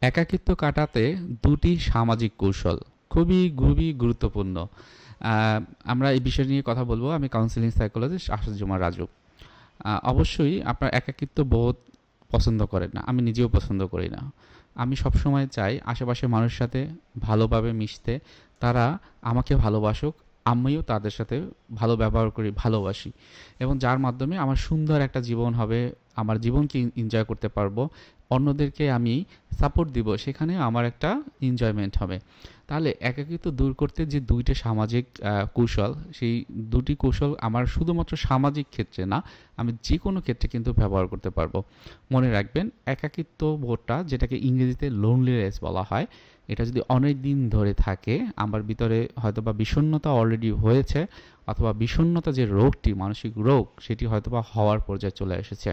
একাকিত্ব কাটাতে দুটি সামাজিক কৌশল খুবই খুবই গুরুত্বপূর্ণ। আমরা এই বিষয় নিয়ে কথা বলব। আমি কাউন্সিলিং সাইকোলজিস্ট আসাদুজ্জামান রাজু। অবশ্যই আপনার একাকিত্ব বোধ পছন্দ করেন না। আমি নিজেও পছন্দ করি না। আমি সবসময় চাই আশেপাশের মানুষের সাথে ভালোভাবে মিশতে। তারা আমাকে ভালোবাসুক, আমিও তাদের সাথে ভালো ব্যবহার করি, ভালোবাসি। এবং যার মাধ্যমে আমার সুন্দর একটা জীবন হবে, আমার জীবনকে এনজয় করতে পারব অন্যদেরকে আমি সাপোর্ট দিব, সেখানে আমার একটা এনজয়মেন্ট হবে। তাহলে একাকিত্ব দূর করতে যে দুইটা সামাজিক কৌশল, সেই দুটি কৌশল আমার শুধুমাত্র সামাজিক ক্ষেত্রে না, আমি যে কোনো ক্ষেত্রে কিন্তু ব্যবহার করতে পারব। মনে রাখবেন, একাকিত্ব বোধটা যেটাকে ইংরেজিতে লোনলিনেস বলা হয়, এটা যদি অনেক দিন ধরে থাকে, আমার ভিতরে হয়তোবা বিষণ্ণতা অলরেডি হয়েছে, অথবা বিষণ্ণতা যে রোগটি, মানসিক রোগ, সেটি হয়তোবা হওয়ার পর্যায়ে চলে এসেছে।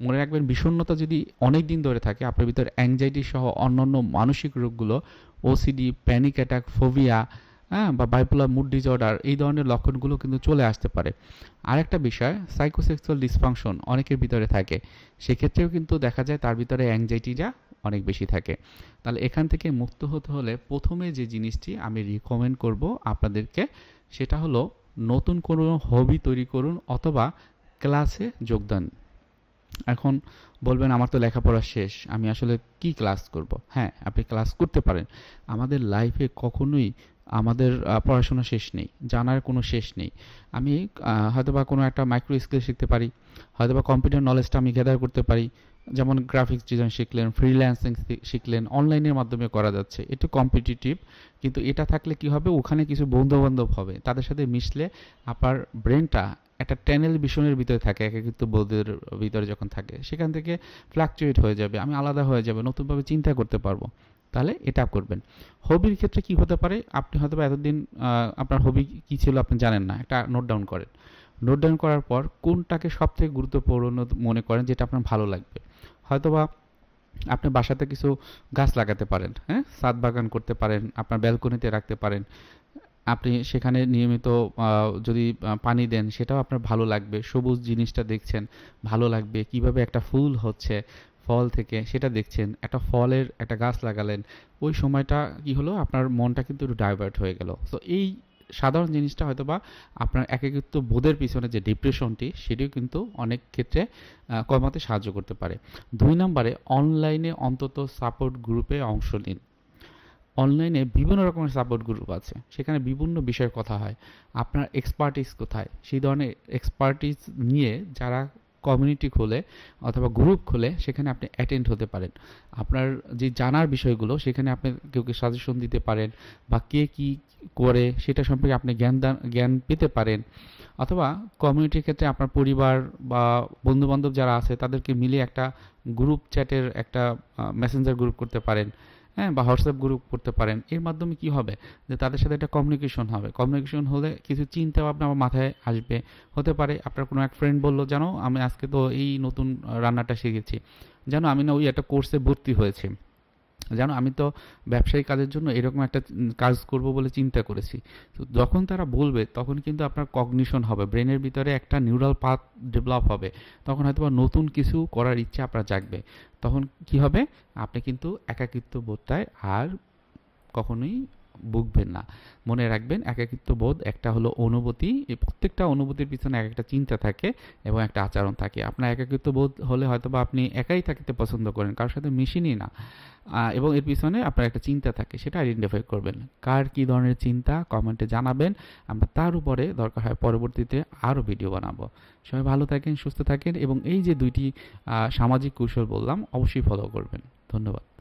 মনে রাখবেন বিষণ্ণতা যদি অনেক দিন ধরে থাকে, আপনার ভিতর অ্যাংজাইটি সহ অন্যান্য মানসিক রোগগুলো ওসিডি প্যানিক অ্যাটাক ফোবিয়া হ্যাঁ বা বাইপোলার মুড ডিসঅর্ডার এই ধরনের লক্ষণগুলো কিন্তু চলে আসতে পারে। আরেকটা বিষয় সাইকোসেক্সুয়াল ডিসফাংশন অনেকের ভিতরে থাকে। সেক্ষেত্রেও কিন্তু দেখা যায় তার ভিতরে অ্যাংজাইটিটা অনেক বেশি থাকে। তাহলে এখান থেকে মুক্ত হতে হলে প্রথমে যে জিনিসটি আমি রিকমেন্ড করব আপনাদেরকে, সেটা হলো নতুন কোনো হবি তৈরি করুন অথবা ক্লাসে যোগদান। এখন বলবেন, আমার তো লেখাপড়া শেষ, আমি আসলে কি ক্লাস করব? হ্যাঁ আপনি ক্লাস করতে পারেন। আমাদের লাইফে কখনোই আমাদের পড়াশোনা শেষ নেই, জানার কোনো শেষ নেই। আমি হয়তোবা কোনো একটা মাইক্রো স্কিল শিখতে পারি, হয়তোবা কম্পিউটার নলেজটা আমি গ্যাদার করতে পারি। যেমন গ্রাফিক্স ডিজাইন শিখলেন ফ্রিল্যান্সিং শিখলেন অনলাইনের মাধ্যমে করা যাচ্ছে। একটু কম্পিটিটিভ কিন্তু এটা থাকলে কি হবে? ওখানে কিছু বন্ধু বান্ধব হবে, তাদের সাথে মিশলে আপনার ব্রেনটা একটা ট্যানেল ভিশনের ভিতরে থাকে, একাকিত্ব বোধের ভিতরে যখন থাকে, সেখান থেকে ফ্লাকচুয়েট হয়ে যাবে, আমি আলাদা হয়ে যাবে, নতুনভাবে চিন্তা করতে পারব। তাহলে এটা করবেন। হবির ক্ষেত্রে কি হতে পারে? আপনি হয়তো এতদিন আপনার হবি কি ছিল আপনি জানেন না, একটা নোট ডাউন করেন। নোট ডাউন করার পর কোনটাকে সবথেকে গুরুত্বপূর্ণ মনে করেন যেটা আপনার ভালো লাগবে? হয়তোবা আপনি বাসাতে কিছু গাছ লাগাতে পারেন হ্যাঁ? ছাদ বাগান করতে পারেন, আপনার ব্যালকনিতে রাখতে পারেন। আপনি সেখানে নিয়মিত যদি পানি দেন, সেটাও আপনার ভালো লাগবে। সবুজ জিনিসটা দেখছেন, ভালো লাগবে। কীভাবে একটা ফুল হচ্ছে ফল থেকে, সেটা দেখছেন। একটা ফলের একটা গাছ লাগালেন। ওই সময়টা কি হলো? আপনার মনটা কিন্তু একটু ডাইভার্ট হয়ে গেল। তো এই সাধারণ জিনিসটা হয়তো বা আপনার একাকিত্ব বোধের পিছনে যে ডিপ্রেশনটি সেটিও কিন্তু অনেক ক্ষেত্রে কমাতে সাহায্য করতে পারে। দুই নম্বরে অনলাইনে অন্তত সাপোর্ট গ্রুপে অংশ নিন। অনলাইনে বিভিন্ন রকমের সাপোর্ট গ্রুপ আছে। সেখানে বিভিন্ন বিষয়ের কথা হয়। আপনার এক্সপার্টিস কোথায়? সেই ধরনের এক্সপার্টিস নিয়ে যারা কমিউনিটি খোলে অথবা গ্রুপ খোলে, সেখানে আপনি অ্যাটেন্ড হতে পারেন। আপনার যে জানার বিষয়গুলো, সেখানে আপনি কেউ কে সাজেশন দিতে পারেন বা কে কি করে, সেটা সম্পর্কে আপনি জ্ঞান দান, জ্ঞান পেতে পারেন। অথবা কমিউনিটির ক্ষেত্রে আপনার পরিবার বা বন্ধুবান্ধব যারা আছে, তাদেরকে মিলে একটা গ্রুপ চ্যাটের একটা মেসেঞ্জার গ্রুপ করতে পারেন। হ্যাঁ বা হোয়াটসঅ্যাপ গ্রুপ করতে পারেন। এর মাধ্যমে কি হবে? যে তাদের সাথে একটা কমিউনিকেশন হবে। কমিউনিকেশন হলে কিছু চিন্তা ভাবনা আমার মাথায় আসবে। হতে পারে আপনার কোনো এক ফ্রেন্ড বলল, জানো, আমি আজকে তো এই নতুন রান্নাটা শিখেছি। জানো, আমি না ওই একটা কোর্সে ভর্তি হয়েছি। জানো, আমি তো ব্যবসায়িক কাজের জন্য এরকম একটা কাজ করব বলে চিন্তা করেছি। তো যখন তারা বলবে, তখন কিন্তু আপনার কগনিশন হবে ব্রেনের ভিতরে একটা নিউরাল পাথ ডেভেলপ হবে। তখন হয়তো নতুন কিছু করার ইচ্ছা আপনার জাগবে। তখন কি হবে? আপনি কিন্তু একাকিত্ব বোধটায় আর কখনোই ভুগবেন না। মনে রাখবেন, একাকিত্ব বোধ একটা হলো অনুভূতি। প্রত্যেকটা অনুভূতির পিছনে এক একটা চিন্তা থাকে এবং একটা আচরণ থাকে। আপনার একাকিত্ব বোধ হলে হয়তো বা আপনি একাই থাকতে পছন্দ করেন, কারোর সাথে মিশিনি না। এবং এর পিছনে আপনার একটা চিন্তা থাকে, সেটা আইডেন্টিফাই করবেন। কার কী ধরনের চিন্তা? কমেন্টে জানাবেন। আমরা তার উপরে দরকার হয় পরবর্তীতে আরও ভিডিও বানাবো। সবাই ভালো থাকেন, সুস্থ থাকেন এবং এই যে দুইটি সামাজিক কৌশল বললাম, অবশ্যই ফলো করবেন। ধন্যবাদ।